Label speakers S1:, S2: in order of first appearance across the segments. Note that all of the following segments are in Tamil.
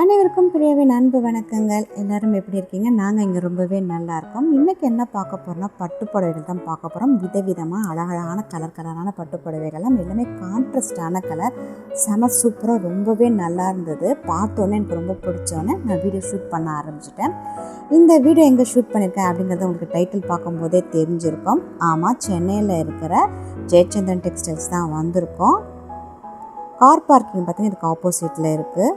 S1: அனைவருக்கும் பிரியவின் அன்பு வணக்கங்கள். எல்லாரும் எப்படி இருக்கீங்க? நாங்கள் இங்கே ரொம்பவே நல்லா இருக்கோம். இன்றைக்கி என்ன பார்க்க போகிறோம்னா பட்டு புடவைகள் தான் பார்க்க போகிறோம் விதவிதமாக அழகழகான கலர் கலரான பட்டு புடவைகள்லாம் எல்லாமே கான்ட்ராஸ்டான கலர் செம சூப்பராக ரொம்பவே நல்லா இருந்தது. பார்த்தோன்னே எனக்கு ரொம்ப பிடிச்சோன்னே நான் வீடியோ ஷூட் பண்ண ஆரம்பிச்சிட்டேன். இந்த வீடியோ எங்கே ஷூட் பண்ணியிருக்கேன் அப்படிங்கிறது உங்களுக்கு டைட்டில் பார்க்கும்போதே தெரிஞ்சிருக்கும். ஆமாம் சென்னையில் இருக்கிற ஜெயச்சந்திரன் டெக்ஸ்டைல்ஸ் தான் வந்திருக்கோம். கார் பார்க்கிங் பார்த்திங்கன்னா இதுக்கு ஆப்போசிட்டில் இருக்குது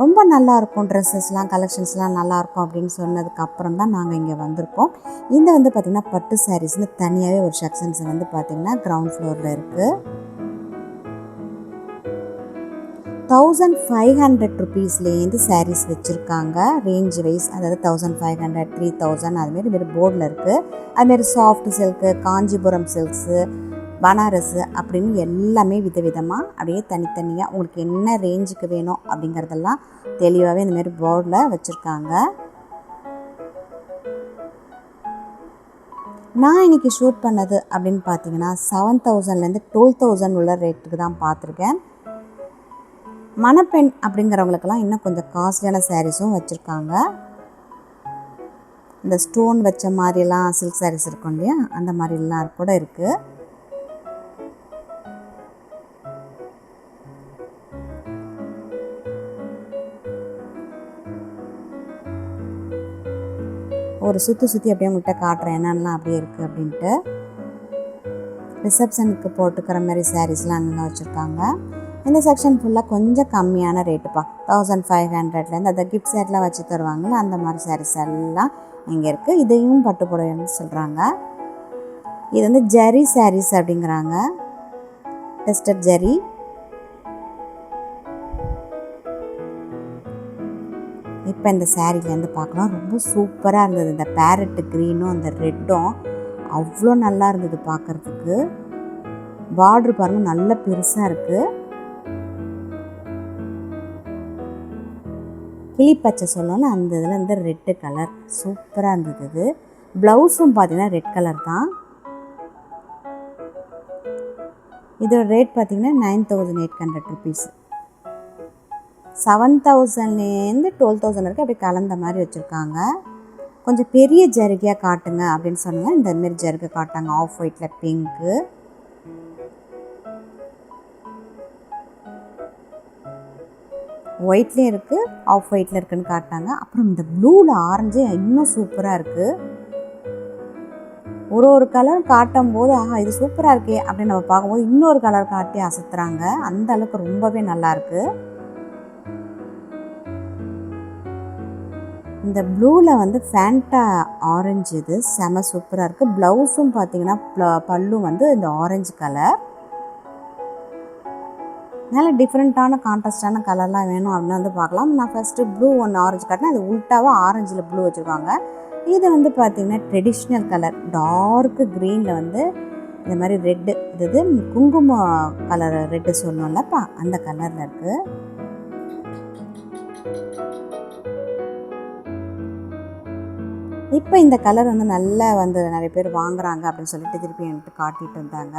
S1: ரொம்ப நல்லா இருக்கும் ட்ரெஸ்ஸஸ்லாம் கலெக்ஷன்ஸ்லாம் நல்லாயிருக்கும் அப்படின்னு சொன்னதுக்கப்புறம் தான் நாங்கள் இங்கே வந்திருக்கோம். இந்த வந்து பார்த்திங்கன்னா பட்டு சாரீஸ்னு தனியாகவே ஒரு செக்ஷன்ஸ் வந்து பார்த்திங்கன்னா கிரவுண்ட் ஃப்ளோரில் இருக்குது தௌசண்ட் ஃபைவ் ஹண்ட்ரட் ருபீஸ்லேருந்து சாரீஸ் வச்சுருக்காங்க. ரேஞ்ச் வைஸ் அதாவது thousand five hundred three thousand அதுமாரி போர்டில் இருக்குது அதுமாரி soft silk Kanchipuram silks Banaras அப்படின்னு எல்லாமே விதவிதமாக அப்படியே தனித்தனியாக உங்களுக்கு என்ன ரேஞ்சுக்கு வேணும் அப்படிங்கிறதெல்லாம் தெளிவாகவே இந்தமாரி போர்டில் வச்சுருக்காங்க. நான் இன்றைக்கி ஷூட் பண்ணது அப்படின்னு பார்த்தீங்கன்னா செவன் தௌசண்ட்லேருந்து டுவெல் தௌசண்ட் உள்ள ரேட்டுக்கு தான் பார்த்துருக்கேன். மணப்பெண் அப்படிங்கிறவங்களுக்கெல்லாம் இன்னும் கொஞ்சம் காஸ்ட்லியான சாரீஸும் வச்சுருக்காங்க. இந்த ஸ்டோன் வச்ச மாதிரிலாம் சில்க் சாரீஸ் இருக்கும் இல்லையா? அந்த மாதிரிலாம் கூட இருக்குது ஒரு சுற்றி சுற்றி அப்படியே உங்கள்கிட்ட காட்டுறேன். என்னென்னலாம் அப்படியே இருக்குது அப்படின்ட்டு. ரிசப்ஷனுக்கு போட்டுக்கிற மாதிரி சாரீஸ்லாம் அங்கே வச்சுருக்காங்க. இந்த செக்ஷன் ஃபுல்லாக கொஞ்சம் கம்மியான ரேட்டுப்பா தௌசண்ட் ஃபைவ் ஹண்ட்ரட்லேருந்து அந்த கிஃப்ட் செட்லாம் வச்சு தருவாங்கள்ல அந்த மாதிரி சாரீஸ் எல்லாம் இங்கே இருக்குது இதையும் பட்டு புடவைன்னு சொல்கிறாங்க இது வந்து ஜரி சாரீஸ் அப்படிங்கிறாங்க. டெஸ்டட் ஜரி இப்போ இந்த சேரீலேருந்து பார்க்கலாம். ரொம்ப சூப்பராக இருந்தது. இந்த பேரட்டு க்ரீனும் அந்த ரெட்டும் அவ்வளோ நல்லா இருந்தது பார்க்குறதுக்கு. பார்ட்ரு பாருங்கள் நல்ல பெருசாக இருக்குது கிளி பச்சை சொல்லணும்னு அந்த இதில் வந்து ரெட்டு கலர் சூப்பராக இருந்தது இது. ப்ளவுஸும் பார்த்தீங்கன்னா ரெட் கலர் தான். இதோட ரேட் பார்த்தீங்கன்னா nine thousand eight hundred rupees seven தௌசண்ட்லேருந்து டுவெல் தௌசண்ட் வரைக்கும் அப்படியே கலந்த மாதிரி வச்சுருக்காங்க. கொஞ்சம் பெரிய ஜரிகையாக காட்டுங்க அப்படின்னு சொன்னாங்க. இந்தமாரி ஜரிகை காட்டாங்க ஆஃப் ஒயிட்டில் பிங்க்கு ஒயிட்லேயும் இருக்குது ஆஃப் ஒயிட்டில் இருக்குதுன்னு காட்டினாங்க அப்புறம் இந்த ப்ளூவில் ஆரஞ்சு இன்னும் சூப்பராக இருக்குது ஒரு ஒரு கலர் காட்டும் போது ஆஹா இது சூப்பராக இருக்கே அப்படின்னு நம்ம பார்க்கும்போது இன்னொரு கலர் காட்டி அசத்துறாங்க. அந்த அளவுக்கு ரொம்பவே நல்லாயிருக்கு இந்த ப்ளூவில் வந்து ஃபேண்டா ஆரஞ்சு இது. செம சூப்பராக இருக்குது ப்ளவுஸும் பார்த்தீங்கன்னா பல்லும் வந்து இந்த ஆரஞ்சு கலர் நல்ல டிஃப்ரெண்ட்டான கான்ட்ராஸ்டான கலர்லாம் வேணும் அப்படின்னு வந்து பார்க்கலாம். நான் ஃபஸ்ட்டு ப்ளூ ஒன்று ஆரஞ்சு காட்டினேன். அது உல்ட்டாவாக ஆரஞ்சில் ப்ளூ வச்சுருக்காங்க. இது வந்து பார்த்திங்கன்னா ட்ரெடிஷ்னல் கலர் டார்க்கு க்ரீனில் வந்து இந்த மாதிரி ரெட்டு இது குங்குமம் கலர் ரெட்டு சொல்லணும்லப்பா அந்த கலரில் இருக்குது இப்போ இந்த கலர் வந்து நல்லா வந்து நிறைய பேர் வாங்குறாங்க அப்படின்னு சொல்லிட்டு திருப்பி என்கிட்ட காட்டிட்டு இருந்தாங்க.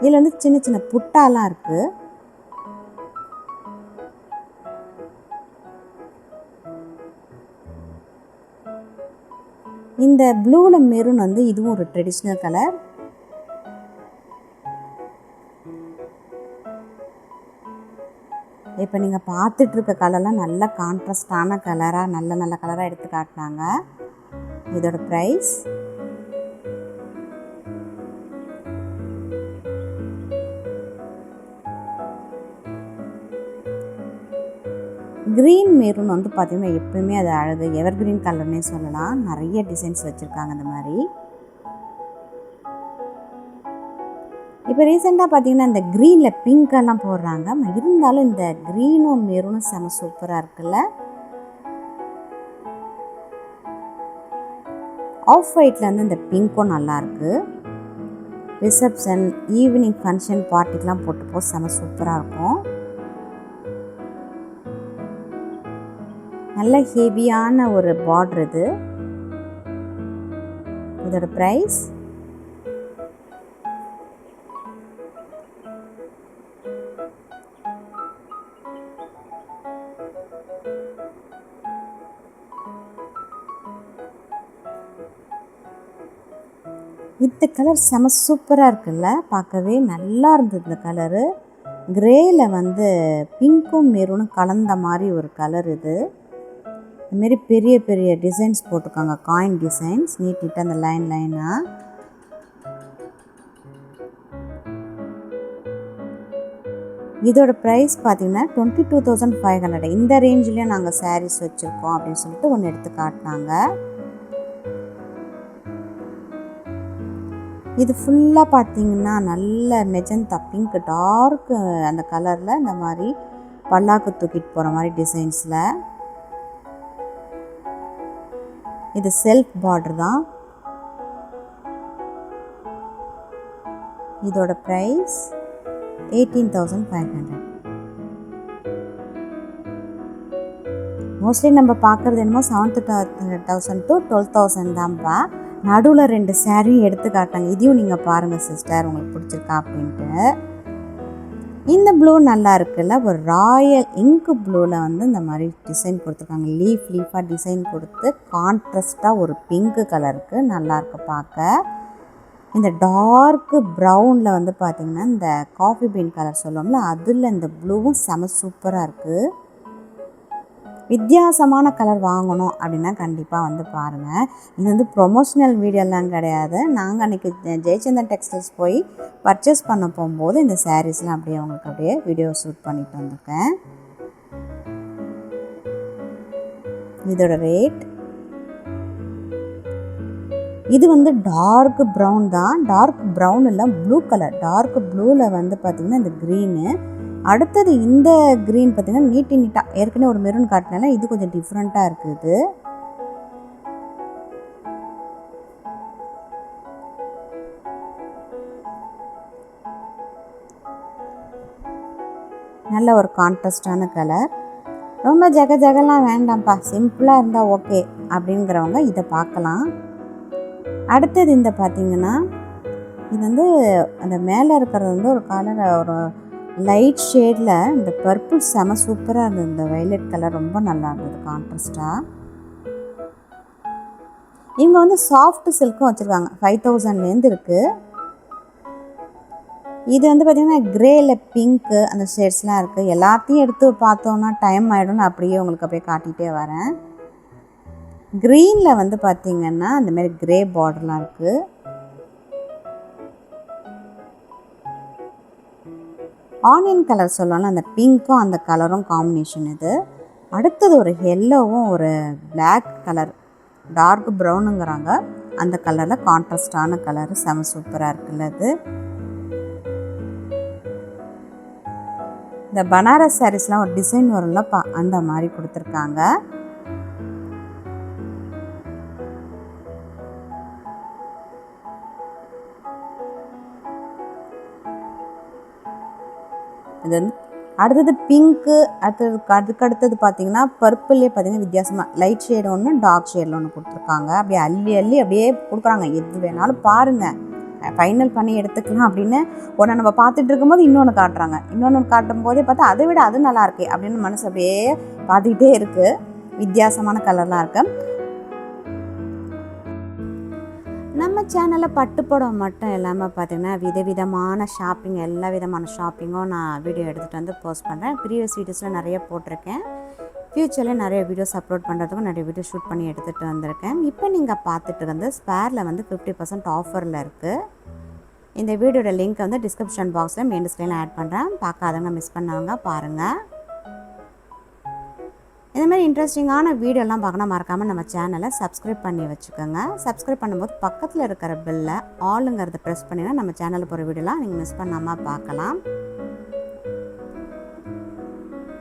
S1: இதில் வந்து சின்ன சின்ன புட்டாலாம் இருக்குது இந்த ப்ளூவில் மெரூன் வந்து இதுவும் ஒரு ட்ரெடிஷ்னல் கலர் இப்போ நீங்கள் பார்த்துட்ருக்க கலர்லாம் நல்ல கான்ட்ராஸ்டான கலராக நல்ல நல்ல கலராக எடுத்து காட்டினாங்க. இதோட ப்ரைஸ் க்ரீன் மெரூன் வந்து பார்த்திங்கன்னா எப்போயுமே அது அழகு. எவர் க்ரீன் கலர்னே சொல்லலாம். நிறைய டிசைன்ஸ் வச்சுருக்காங்க இந்த மாதிரி. இப்போ ரீசெண்டாக பார்த்தீங்கன்னா இந்த க்ரீனில் பிங்க்கெல்லாம் போடுறாங்க. இருந்தாலும் இந்த க்ரீனும் மெரூனும் செம சூப்பராக இருக்குல்ல? ஆஃப் ஒயிட்டில் வந்து இந்த பிங்க்கும் நல்லாயிருக்கு ரிசப்ஷன் ஈவினிங் ஃபங்க்ஷன் பார்ட்டிக்கெலாம் போட்டுப்போம் செம சூப்பராக இருக்கும். நல்ல ஹெவியான ஒரு பார்டர் இது. இதோட ப்ரைஸ் இந்த கலர் செம சூப்பராக இருக்குல்ல? பார்க்கவே நல்லா இருந்தது இந்த கலரு கிரேயில் வந்து பிங்க்கும் மெரூனும் கலந்த மாதிரி ஒரு கலர் இது. இதுமாரி பெரிய பெரிய டிசைன்ஸ் போட்டிருக்காங்க காயின் டிசைன்ஸ் நீட்டிட்டு அந்த லைன் லைனாக இதோட ப்ரைஸ் பார்த்தீங்கன்னா twenty two thousand five hundred இந்த ரேஞ்சிலையும் நாங்கள் சாரீஸ் வச்சுருக்கோம் அப்படின்னு சொல்லிட்டு ஒன்று எடுத்து காட்டினாங்க. இது ஃபுல்லாக பார்த்தீங்கன்னா நல்ல மெஜந்தா பிங்க் டார்க்கு அந்த கலரில் இந்த மாதிரி பல்லாக்கு தூக்கிட்டு போகிற மாதிரி டிசைன்ஸில் இது செல்ஃப் பார்டர் தான். இதோட price eighteen thousand five hundred mostly நம்ம பார்க்குறது என்னமோ seven thousand to twelve thousand தான்ப்பா நடுவில் ரெண்டு சேரீயும் எடுத்து காட்டாங்க இதையும் நீங்கள் பாருங்கள் சிஸ்டர் உங்களுக்கு பிடிச்சிருக்கா அப்படின்ட்டு. இந்த ப்ளூ நல்லா இருக்குல்ல? ஒரு ராயல் இங்கு ப்ளூவில் வந்து இந்த மாதிரி டிசைன் கொடுத்துருக்காங்க. லீஃப் லீஃபாக டிசைன் கொடுத்து கான்ட்ராஸ்ட்டாக ஒரு பிங்க்கு கலருக்கு நல்லாயிருக்கு பார்க்க. இந்த டார்க்கு ப்ரௌனில் வந்து பார்த்திங்கன்னா இந்த காஃபி பீன் கலர் சொல்லுவோம்ல அதில் இந்த ப்ளூவும் செம சூப்பராக இருக்குது வித்தியாசமான கலர் வாங்கணும் அப்படின்னா கண்டிப்பாக வந்து பாருங்கள் இது வந்து ப்ரொமோஷனல் வீடியோலாம் கிடையாது. நாங்கள் அன்றைக்கி ஜெயச்சந்திரன் டெக்ஸ்டைல்ஸ் போய் பர்ச்சேஸ் பண்ண போகும்போது இந்த சாரீஸ்லாம் அப்படியே அவங்களுக்கு அப்படியே வீடியோ ஷூட் பண்ணிட்டு வந்திருக்கேன். இதோட ரேட் இது வந்து டார்க் ப்ரௌன் தான். டார்க் ப்ரௌன் இல்லை ப்ளூ கலர் டார்க் ப்ளூவில் வந்து பார்த்திங்கன்னா இந்த க்ரீனு அடுத்தது இந்த க்ரீன் பார்த்திங்கன்னா நீட்டி நீட்டாக ஏற்கனவே ஒரு மெரூன் காட்டினால இது கொஞ்சம் டிஃப்ரெண்ட்டாக இருக்குது. நல்ல ஒரு கான்ட்ரஸ்டான கலர் ரொம்ப ஜக ஜகலாம் வேண்டாம்ப்பா சிம்பிளாக இருந்தால் ஓகே அப்படிங்கிறவங்க இதை பார்க்கலாம். அடுத்தது இந்த பார்த்திங்கன்னா இது வந்து அந்த மேலே இருக்கிறது வந்து ஒரு கலர் ஒரு லைட் ஷேடில் இந்த பர்பிள் செம சூப்பராக இருந்தது. இந்த வைலட் கலர் ரொம்ப நல்லா இருந்தது கான்ட்ராஸ்டாக இவங்க வந்து சாஃப்ட் சில்க்கும் வச்சுருக்காங்க. ஃபைவ் தௌசண்ட்லேருந்து இருக்குது இது வந்து பார்த்திங்கன்னா க்ரேயில் பிங்க்கு அந்த ஷேட்ஸ்லாம் இருக்குது எல்லாத்தையும் எடுத்து பார்த்தோன்னா டைம் ஆகிடும் நான் அப்படியே உங்களுக்கு அப்படியே காட்டிகிட்டே வரேன். க்ரீனில் வந்து பார்த்திங்கன்னா அந்தமாரி க்ரே பார்டர்லாம் இருக்குது ஆனியன் கலர் சொல்லலாம் அந்த பிங்க்கும் அந்த கலரும் காம்பினேஷன் இது. அடுத்தது ஒரு எல்லோவும் ஒரு பிளாக் கலர் டார்க் ப்ரௌனுங்கிறாங்க அந்த கலரில் கான்ட்ராஸ்டான கலர் செம சூப்பராக இருக்குல்ல அது. இந்த பனாரஸ் சாரீஸ்லாம் ஒரு டிசைன் வரும்லப்பா அந்த மாதிரி கொடுத்துருக்காங்க. இது வந்து அடுத்தது பிங்க்கு அடுத்தது அதுக்கு அடுத்தது பார்த்தீங்கன்னா பர்பிள்லேயே பார்த்தீங்கன்னா வித்தியாசமாக லைட் ஷேடு ஒன்று டார்க் ஷேடில் ஒன்று கொடுத்துருக்காங்க. அப்படியே அள்ளி அள்ளி அப்படியே கொடுக்குறாங்க. எது வேணாலும் பாருங்கள் ஃபைனல் பண்ணி எடுத்துக்கலாம் அப்படின்னு ஒன்று நம்ம பார்த்துட்டு இருக்கும்போது இன்னொன்று காட்டுறாங்க. இன்னொன்று காட்டும் போதே பார்த்தா அதை விட அது நல்லா இருக்கே அப்படின்னு மனசு அப்படியே பார்த்துக்கிட்டே இருக்குது வித்தியாசமான கலர்லாம் இருக்குது நம்ம சேனலில் பட்டுப்படம் மட்டும் இல்லாமல் பார்த்தீங்கன்னா விதவிதமான ஷாப்பிங் எல்லா விதமான ஷாப்பிங்கும் நான் வீடியோ எடுத்துகிட்டு வந்து போஸ்ட் பண்ணுறேன் ப்ரீவியஸ் வீடியோஸில் நிறைய போட்டிருக்கேன். ஃப்யூச்சரில் நிறைய வீடியோஸ் அப்லோட் பண்ணுறதுக்கும் நிறைய வீடியோ ஷூட் பண்ணி எடுத்துகிட்டு வந்திருக்கேன். இப்போ நீங்கள் பார்த்துட்டு வந்து ஸ்பேரில் வந்து ஃபிஃப்டி பர்சன்ட் ஆஃபரில் இருக்குது இந்த வீடியோட லிங்க் வந்து டிஸ்கிரிப்ஷன் பாக்ஸில் மெயின் ஸ்க்ரீனில் ஆட் பண்ணுறேன் பார்க்காதவங்க மிஸ் பண்ணவங்க பாருங்கள் இந்த மாதிரி இன்ட்ரெஸ்டிங்கான வீடியோலாம் பார்க்கணும் மறக்காமல் நம்ம சேனலை சப்ஸ்கிரைப் பண்ணி வச்சுக்கோங்க. சப்ஸ்கிரைப் பண்ணும்போது பக்கத்தில் இருக்கிற பில்லை ஆளுங்கிறத ப்ரெஸ் பண்ணினா நம்ம சேனலில் போகிற வீடியோலாம் நீங்கள் மிஸ் பண்ணாமல் பார்க்கலாம்.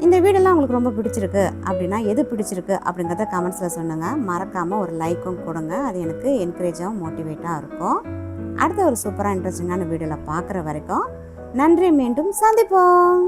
S1: இந்த வீடியோலாம் உங்களுக்கு ரொம்ப பிடிச்சிருக்கு அப்படின்னா எது பிடிச்சிருக்கு அப்படிங்கிறத கமெண்ட்ஸில் சொல்லுங்கள் மறக்காமல் ஒரு லைக்கும் கொடுங்க. அது எனக்கு என்கரேஜாகவும் மோட்டிவேட்டாக இருக்கும். அடுத்த ஒரு சூப்பராக இன்ட்ரெஸ்டிங்கான வீடியோவில் பார்க்குற வரைக்கும் நன்றி. மீண்டும் சந்திப்போம்.